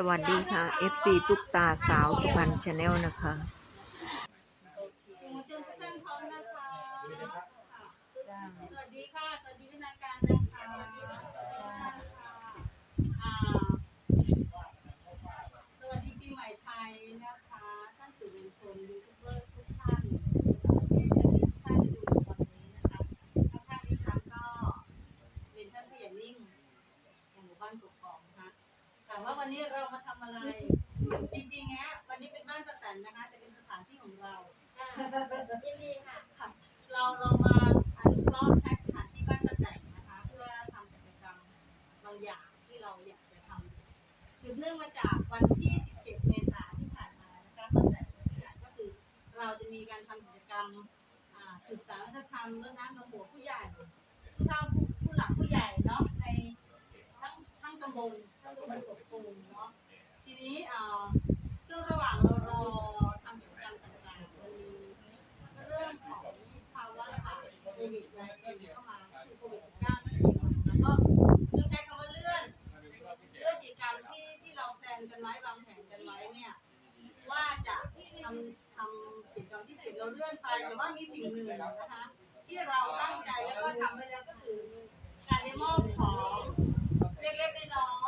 สวัสดีค่ะ FC ตุ๊กตาสาวสุพรรณชาแนลนะคะ สวัสดีค่ะ สวัสดีพนักงานนะคะสวัสดีค่ะอ่าสวัสดีปีใหม่ไทยนะคะ ท่านสื่อมวลชนยูทูบเบอร์ทุกท่านที่ทุกท่านที่ดูอยู่ตอนนี้นะคะข้างๆดิฉันก็เป็นท่านผู้ใหญ่นิ่งแห่งหมู่บ้านกกอกนะคะถามว่าวันนี้เรามาทำอะไร จริงๆเนี้ยวันนี้เป็นบ้านประแตนนะคะแต่เป็นสถานที่ของเรา ยินดีค่ะ เราเรามาอนุเคราะห์ใช้สถานที่บ้านประแตนนะคะ เพื่อทำกิจกรรมบางอย่างที่เราอยากจะทำสืบเนื่องมาจากวันที่ 17 เมษายนที่ผ่านมานะคะประแตนก็คือเราจะมีการทำกิจกรรมอ่าสืบสานวัฒนธรรมเรื่องน้ำดำหัวผู้ใหญ่ ผู้เฒ่าผู้ผู้หลักผู้ใหญ่เนาะในทั้ง ทั้งตำบลทั้งตำบลกบตูมเนาะทีนี้เอ่อช่วงระหว่างเรารอทำกิจกรรมต่างๆมันมีเรื่องของภาวะระบาดโควิดในเข้ามาคือโควิด19นั่นเองแล้วก็คือใช้คำว่าเลื่อนเลื่อนกิจกรรมที่ที่เราแพลนกันไว้วางแผนกันไว้เนี่ยว่าจะทำทำกิจกรรมที่เสร็จเราเลื่อนไปแต่ว่ามีสิ่งหนึ่งนะคะที่เราตั้งใจแล้วก็ทำไปแล้วก็คือการได้มอบของ เล็กๆน้อย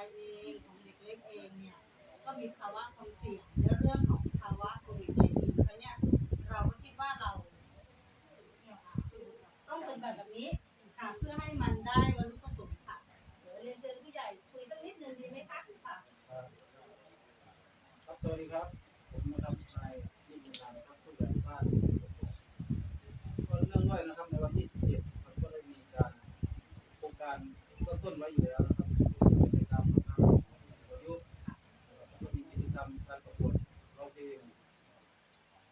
ผู้สูงวัยเองของเด็กเล็กเองเนี่ยก็มีภาวะความเสี่ยงในเรื่องของภาวะโควิด -19 เพราะเนี่ยเราก็คิดว่าเราต้องเป็นแบบนี้ค่ะเพื่อให้มันได้บรรลุประสงค์ค่ะเดี๋ยวเรียนเชิญผู้ใหญ่คุยสักนิดหนึ่งดีไหมคะค่ะครับสวัสดีครับ ผมนะครับนายนิตินันครับผู้ใหญ่บ้านก็เนื่องด้วยนะครับในวันที่17ครับก็ได้มีการโครงการก็ต้นไว้อยู่แล้วนะครับกิจกรรมทางอายุก็มีกิจกรรมการประกวด ร้องเพลง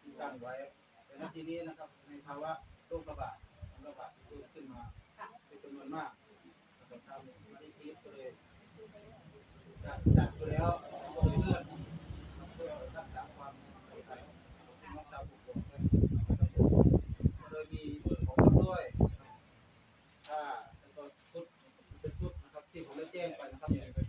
ที่ตั้งไว้ แต่ในทีนี้นะครับ ในภาวะโรคระบาดระบาดที่เพิ่มขึ้นมาเป็นจำนวนมากนะครับทางมูลนิธิก็เลยจัดจัดไปแล้วก็เลยเลื่อนเพื่อรักษาความปลอดภัยของพี่น้องชาวภูเก็ตนะครับก็เลยมีของชำร่วยถ้าแล้วก็ชุดเป็นชุดนะครับที่ผมได้แจ้งไปนะครับ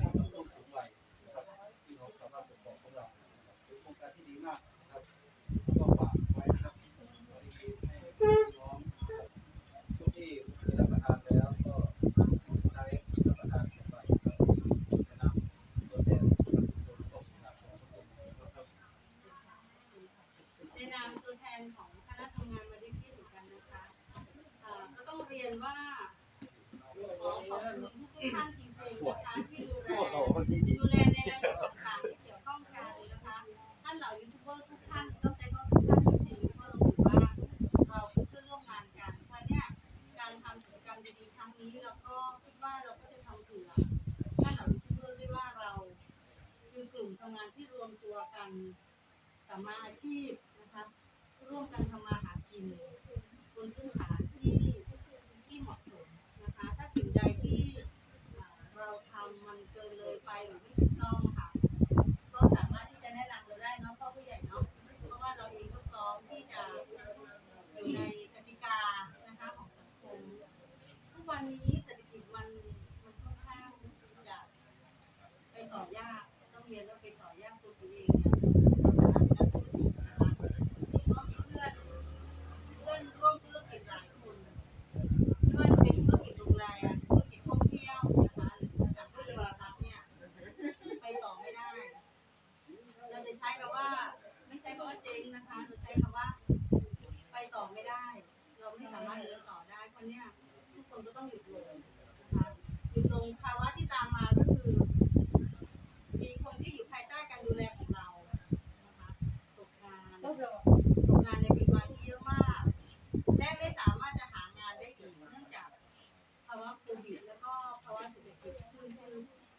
นะคะที่ดูแลดูแลในรายละเอียดต่างๆที่เกี่ยวข้องกันนะคะท่านเหล่ายูทูบเบอร์ทุกท่านต้องใช้คำว่าทุกท่านจริงๆเพราะเราถือว่าเราเป็นเพื่อนร่วมงานกันเพราะเนี่ยการทำกิจกรรมดีๆครั้งนี้เราก็คิดว่าเราก็จะทำเผื่อท่านเหล่ายูทูบเบอร์ด้วยว่าเราคือกลุ่มทำงานที่รวมตัวกันสมมาอาชีพนะคะร่วมกันทำมาหากินบนพื้นฐานที่ที่เหมาะสมนะคะ ถ้าสิ่งใดที่ อ่า เราทำมันเกินเลยไปหรือไม่ถูกต้องค่ะ ก็สามารถที่จะแนะนำเราได้เนาะพ่อผู้ใหญ่เนาะเพราะว่าเราเองก็พร้อมที่จะอยู่ในกติกานะคะของสังคมทุกวันนี้เศรษฐกิจมันมันค่อนข้างจะเรียนแล้วไปต่อยอดตัวตัวเองเนี่ยนักธุรกิจนะคะก็มีเพื่อนเพื่อนร่วมธุรกิจหลายคนไม่ว่าจะเป็นธุรกิจโรงแรมธุรกิจท่องเที่ยวนะคะหรือจากธุรกิจรัฐเนี่ยไปต่อไม่ได้ เราจะใช้คำว่า ไม่ใช้คำว่า เจ๊งนะคะเราใช้คำว่า ไปต่อไม่ได้ เราไม่สามารถเดินต่อได้เพราะเนี่ยทุกคนก็ต้องหยุดลงนะคะหยุดลงภาวะที่ตามมาก็คือ มีคนที่อยู่ภายใต้การดูแลของเรานะคะตกงานตกงานในปีวันที่เยอะมาก และไม่สามารถจะหางานได้อีกเนื่องจากภาวะโควิดแล้วก็ภาวะเศรษฐกิจคือคือ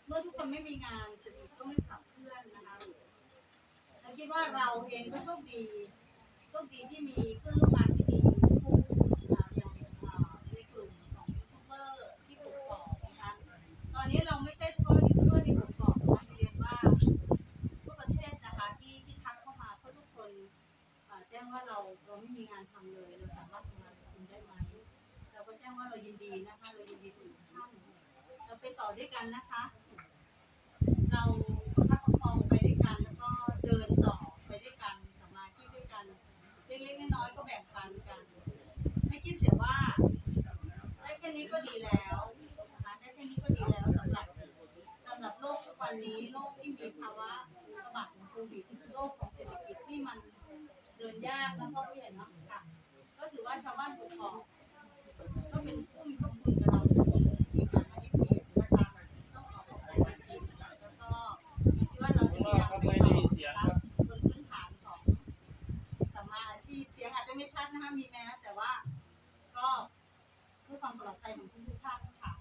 เมื่อทุกคนไม่มีงานเศรษฐกิจก็ไม่ขับเคลื่อนนะคะเรา คิดว่าเราเองก็โชคดีโชคดีที่มีเพื่อนร่วมงานที่ดีอ่าอย่างในกลุ่มของยูทูบเบอร์ที่กกอกนะคะตอนนี้เราไม่ใช่เฉพาะยูทูบเบอร์ในกกอกนะคะเรียนว่าทั่วประเทศนะคะที่ที่ทักเข้ามาเพราะทุกคนแจ้งว่าเราเราไม่มีงานทำเลยเราสามารถทำงานกับคุณได้ไหมเราก็แจ้งว่าเรายินดีนะคะเรายินดีทุกท่านเราไปต่อด้วยกันนะคะ เราประคับประคองไปด้วยกัน แล้วก็เดินต่อไปด้วยกันสมาธิด้วยกัน เล็กๆน้อยๆก็แบ่งปันกัน ไม่คิดเสียว่า ได้แค่ นี้ก็ดีแล้วนะคะได้แค่นี้ก็ดีแล้วสำหรับสำหรับโลกทุกวันนี้โลกที่มีภาวะระบาดของโควิดโลกของเศรษฐกิจที่มันเดินยากแล้วก็เปลี่ยนเนาะค่ะก็ถือว่าชาวบ้านกกอกก็เป็นผู้มีพระคุณกับเราทุกคนที่การมาที่เพจนะคะต้องขอขอบคุณจริงๆแล้วก็คิดว่าเราจะพยายามไปต่อนะคะบนพื้นฐานของ สัมมาอาชีพเสียงอาจจะไม่ชัดนะคะมีแม้แต่ว่าก็เพื่อความปลอดภัย ของทุกๆท่านค่ะ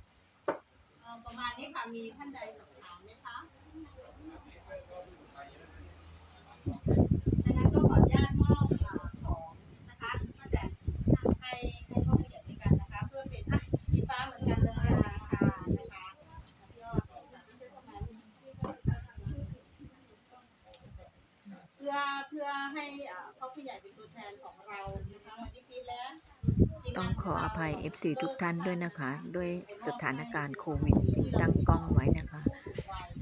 ประมาณนี้ค่ะมีท่านใดสอบถามไหมคะดังนั้นก็ขออนุญาตมอบอ่าของนะคะก็จะให้ให้ข้อมูลอย่างนี้กันนะคะ เพื่อเป็นอะสีฟ้าเหมือนกันเลยนะคะนะคะเพื่อเพื่อให้พ่อผู้ใหญ่เป็นตัวแทนของเรานะคะวันนี้พีทและทีม ต้องขออภัยเรา FC ทุกท่านด้วยนะคะ ด้วยสถานการณ์โควิดจึงตั้งกล้องไว้นะคะ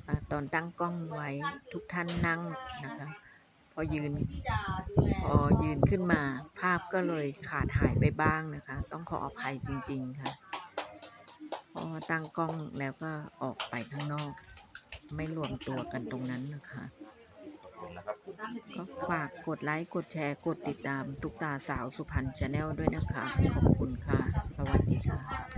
อ่าตอนตั้งกล้องไว้ทุกท่านนั่งนะคะ พอยืนพอยืนขึ้นมาภาพก็เลยขาดหายไปบ้างนะคะ ต้องขออภัยจริง ๆ ค่ะเพราะตั้งกล้องแล้วก็ออกไปข้างนอก ไม่รวมตัวกันตรงนั้นนะคะ ก็ฝากกดไลค์ กดแชร์ กดติดตาม ตุกตาสาวสุพรรณชาแนลด้วยนะคะ ขอบคุณค่ะ สวัสดีค่ะ